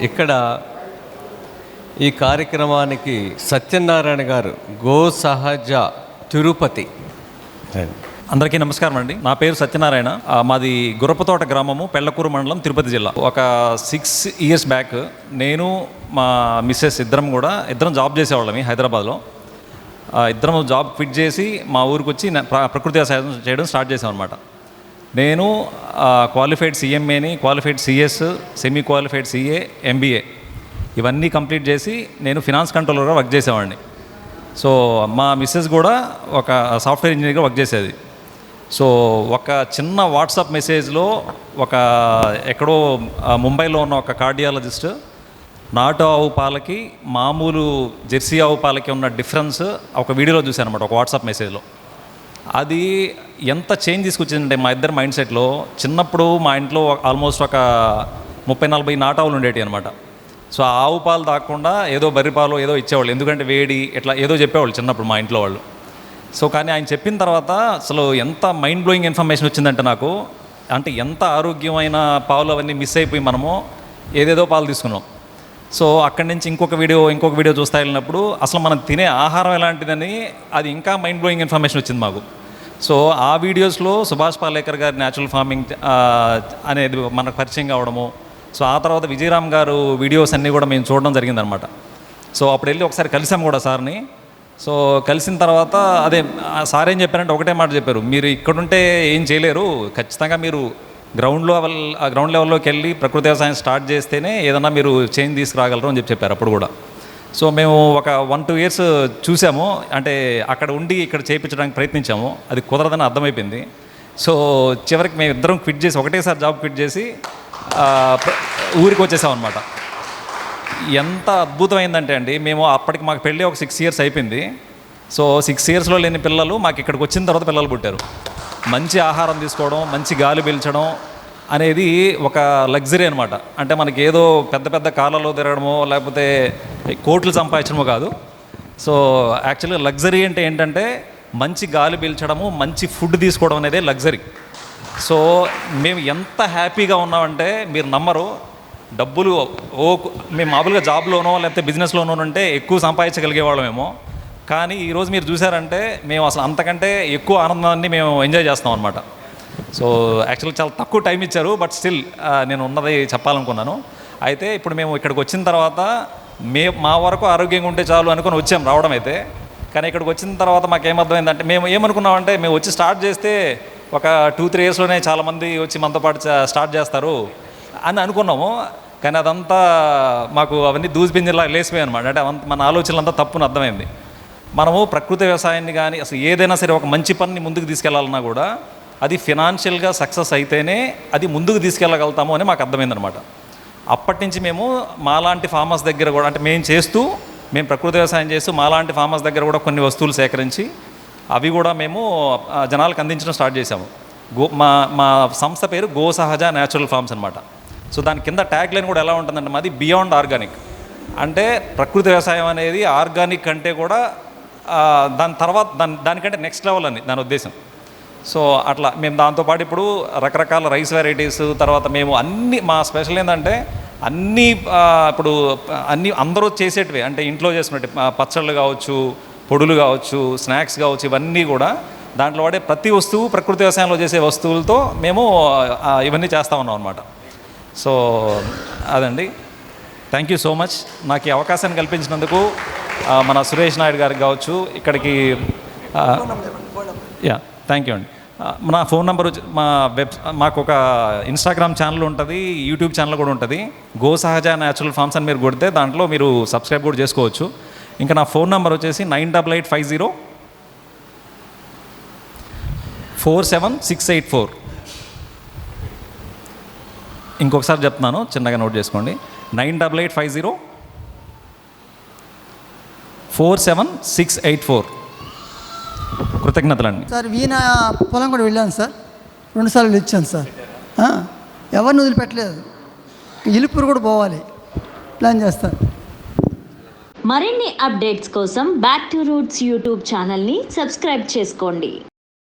ఇక్కడ ఈ కార్యక్రమానికి సత్యనారాయణ గారు గో సహజ తిరుపతి. అందరికీ నమస్కారం అండి. నా పేరు సత్యనారాయణ. మాది గుర్రపతోట గ్రామము పెళ్ళకూరు మండలం తిరుపతి జిల్లా. ఒక సిక్స్ ఇయర్స్ బ్యాక్ నేను మా మిస్సెస్ ఇద్దరం కూడా ఇద్దరం జాబ్ చేసేవాళ్ళమి హైదరాబాద్లో. ఆ, ఇద్దరం జాబ్ క్విట్ చేసి మా ఊరికి వచ్చి ప్రకృతి వ్యవసాయం చేయడం స్టార్ట్ చేసాం అనమాట నేను qualified సిఎంఏని qualified CS semi qualified CA MBA ఇవన్నీ కంప్లీట్ చేసి నేను ఫినాన్స్ కంట్రోలర్గా వర్క్ చేసేవాడిని. సో మా మిస్సెస్ కూడా ఒక సాఫ్ట్వేర్ ఇంజనీర్గా వర్క్ చేసేది. సో ఒక చిన్న వాట్సాప్ మెసేజ్లో ఒక ఎక్కడో ముంబైలో ఉన్న ఒక కార్డియాలజిస్ట్ నాటు ఆవు పాలకి మామూలు జెర్సీ ఆవు పాలకి ఉన్న డిఫరెన్స్ ఒక వీడియోలో చూశాను అనమాట ఒక వాట్సాప్ మెసేజ్లో. అది ఎంత చేంజ్ తీసుకొచ్చిందంటే మా ఇద్దరు మైండ్ సెట్లో చిన్నప్పుడు మా ఇంట్లో ఆల్మోస్ట్ ఒక ముప్పై నలభై నాటావులు ఉండేవి అనమాట సో ఆ ఆవు పాలు తాకుండా ఏదో బర్రె పాలు ఏదో ఇచ్చేవాళ్ళు. ఎందుకంటే వేడి ఇట్లా ఏదో చెప్పేవాళ్ళు చిన్నప్పుడు మా ఇంట్లో వాళ్ళు. సో కానీ ఆయన చెప్పిన తర్వాత అసలు ఎంత మైండ్ బ్లోయింగ్ ఇన్ఫర్మేషన్ వచ్చిందంటే నాకు అంటే ఎంత ఆరోగ్యమైన పాలు అవన్నీ మిస్ అయిపోయి మనము ఏదేదో పాలు తీసుకున్నాం. సో అక్కడి నుంచి ఇంకొక వీడియో ఇంకొక వీడియో చూస్తా వెళ్ళినప్పుడు అసలు మనం తినే ఆహారం ఎలాంటిదని అది ఇంకా మైండ్ బ్లోయింగ్ ఇన్ఫర్మేషన్ వచ్చింది మాకు. సో ఆ వీడియోస్లో సుభాష్ పాలేకర్ గారి న్యాచురల్ ఫార్మింగ్ అనేది మనకు పరిచయం కావడము. సో ఆ తర్వాత విజయరామ్ గారు వీడియోస్ అన్నీ కూడా మేము చూడడం జరిగిందనమాట. సో అప్పుడు వెళ్ళి ఒకసారి కలిసాం కూడా సార్ని. సో కలిసిన తర్వాత అదే సార్ ఏం చెప్పారంటే ఒకటే మాట చెప్పారు. మీరు ఇక్కడుంటే ఏం చేయలేరు. ఖచ్చితంగా మీరు గ్రౌండ్ లెవెల్ ఆ గ్రౌండ్ లెవెల్లోకి వెళ్ళి ప్రకృతి వ్యవసాయం స్టార్ట్ చేస్తేనే ఏదన్నా మీరు చేంజ్ తీసుకురాగలరు అని చెప్పి చెప్పారు అప్పుడు కూడా. సో మేము ఒక వన్ టూ ఇయర్స్ చూసాము. అంటే అక్కడ ఉండి ఇక్కడ చేయించడానికి ప్రయత్నించాము. అది కుదరదని అర్థమైపోయింది. సో చివరికి మేము ఇద్దరం క్విట్ చేసి ఒకటేసారి జాబ్ క్విట్ చేసి ఊరికి వచ్చేసాం అనమాట ఎంత అద్భుతమైందంటే అండి మేము అప్పటికి మాకు పెళ్ళి ఒక సిక్స్ ఇయర్స్ అయిపోయింది. సో సిక్స్ ఇయర్స్లో లేని పిల్లలు మాకు ఇక్కడికి వచ్చిన తర్వాత పిల్లలు పుట్టారు. మంచి ఆహారం తీసుకోవడం మంచి గాలి పీల్చడం అనేది ఒక లగ్జరీ అనమాట అంటే మనకి ఏదో పెద్ద పెద్ద కాళ్ళలో తిరగడమో లేకపోతే కోట్లు సంపాదించడము కాదు. సో యాక్చువల్గా లగ్జరీ అంటే ఏంటంటే మంచి గాలి పీల్చడము మంచి ఫుడ్ తీసుకోవడం అనేది లగ్జరీ సో మేము ఎంత హ్యాపీగా ఉన్నామంటే మీరు నమ్మరు డబ్బులు ఓ మేము మామూలుగా జాబ్లోనో లేకపోతే బిజినెస్లోనో ఉంటే ఎక్కువ సంపాదించగలిగే వాళ్ళమేమో. కానీ ఈరోజు మీరు చూసారంటే మేము అసలు అంతకంటే ఎక్కువ ఆనందాన్ని మేము ఎంజాయ్ చేస్తాం అనమాట సో యాక్చువల్గా చాలా తక్కువ టైం ఇచ్చారు బట్ స్టిల్ నేను ఉన్నది చెప్పాలనుకున్నాను. అయితే ఇప్పుడు మేము ఇక్కడికి వచ్చిన తర్వాత మే మా వరకు ఆరోగ్యంగా ఉంటే చాలు అనుకుని వచ్చాం రావడం అయితే. కానీ ఇక్కడికి వచ్చిన తర్వాత మాకు ఏమర్థమైందంటే మేము ఏమనుకున్నామంటే మేము వచ్చి స్టార్ట్ చేస్తే ఒక టూ త్రీ ఇయర్స్లోనే చాలామంది వచ్చి మనతో పాటు స్టార్ట్ చేస్తారు అని అనుకున్నాము. కానీ అదంతా మాకు అవన్నీ దూసిపింజలా లేసిపోయాయి అనమాట అంటే అవంత మన ఆలోచనలంతా తప్పుని అర్థమైంది. మనము ప్రకృతి వ్యవసాయాన్ని కానీ అసలు ఏదైనా సరే ఒక మంచి పనిని ముందుకు తీసుకెళ్ళాలన్నా కూడా అది ఫినాన్షియల్గా సక్సెస్ అయితేనే అది ముందుకు తీసుకెళ్ళగలుగుతాము అని మాకు అర్థమైందనమాట అప్పటి నుంచి మేము మాలాంటి ఫార్మర్స్ దగ్గర కూడా అంటే మేము చేస్తూ మేము ప్రకృతి వ్యవసాయం చేస్తూ మాలాంటి ఫార్మర్స్ దగ్గర కూడా కొన్ని వస్తువులు సేకరించి అవి కూడా మేము జనాలకు అందించడం స్టార్ట్ చేసాము గో మా మా సంస్థ పేరు గో సహజ న్యాచురల్ ఫార్మ్స్ అనమాట సో దాని కింద ట్యాగ్ లైన్ కూడా ఎలా ఉంటుందంటే మాది బియాండ్ ఆర్గానిక్. అంటే ప్రకృతి వ్యవసాయం అనేది ఆర్గానిక్ అంటే కూడా దాని తర్వాత దాని దానికంటే నెక్స్ట్ లెవెల్ అని దాని ఉద్దేశం. సో అట్లా మేము దాంతోపాటు ఇప్పుడు రకరకాల రైస్ వెరైటీస్ తర్వాత మేము అన్ని మా స్పెషల్ ఏంటంటే అన్నీ ఇప్పుడు అన్నీ అందరూ చేసేటివే. అంటే ఇంట్లో చేసుకున్నట్టు పచ్చళ్ళు కావచ్చు పొడులు కావచ్చు స్నాక్స్ కావచ్చు ఇవన్నీ కూడా దాంట్లో వాడే ప్రతి వస్తువు ప్రకృతి వ్యవసాయంలో చేసే వస్తువులతో మేము ఇవన్నీ చేస్తూ ఉన్నాం అనమాట సో అదండి. థ్యాంక్ యూ సో మచ్ నాకు ఈ అవకాశాన్ని కల్పించినందుకు మన సురేష్ నాయుడు గారికి కావచ్చు ఇక్కడికి యా థ్యాంక్ యూ అండి. నా ఫోన్ నెంబర్ వచ్చి మా వెబ్ మాకు ఒక ఇన్స్టాగ్రామ్ ఛానల్ ఉంటుంది యూట్యూబ్ ఛానల్ కూడా ఉంటుంది. గో సహజ న్యాచురల్ ఫార్మ్స్ అని మీరు కొడితే దాంట్లో మీరు సబ్స్క్రైబ్ కూడా చేసుకోవచ్చు. ఇంకా నా ఫోన్ నెంబర్ వచ్చేసి nine double eight five zero four seven six eight four. ఇంకొకసారి చెప్తున్నాను చిన్నగా నోట్ చేసుకోండి. Nine double eight five zero four seven six eight four. కృతజ్ఞతలండి. Sir వీణ పొలం కూడా వెళ్ళాను సార్. రెండుసార్లు ఇచ్చాను సార్. ఎవరిని వదిలిపెట్టలేదు. ఇలుపురు కూడా పోవాలి. ప్లాన్ చేస్తాను మరిన్ని అప్డేట్స్ కోసం బ్యాక్ టు రూట్స్ యూట్యూబ్ ఛానల్ని సబ్స్క్రైబ్ చేసుకోండి.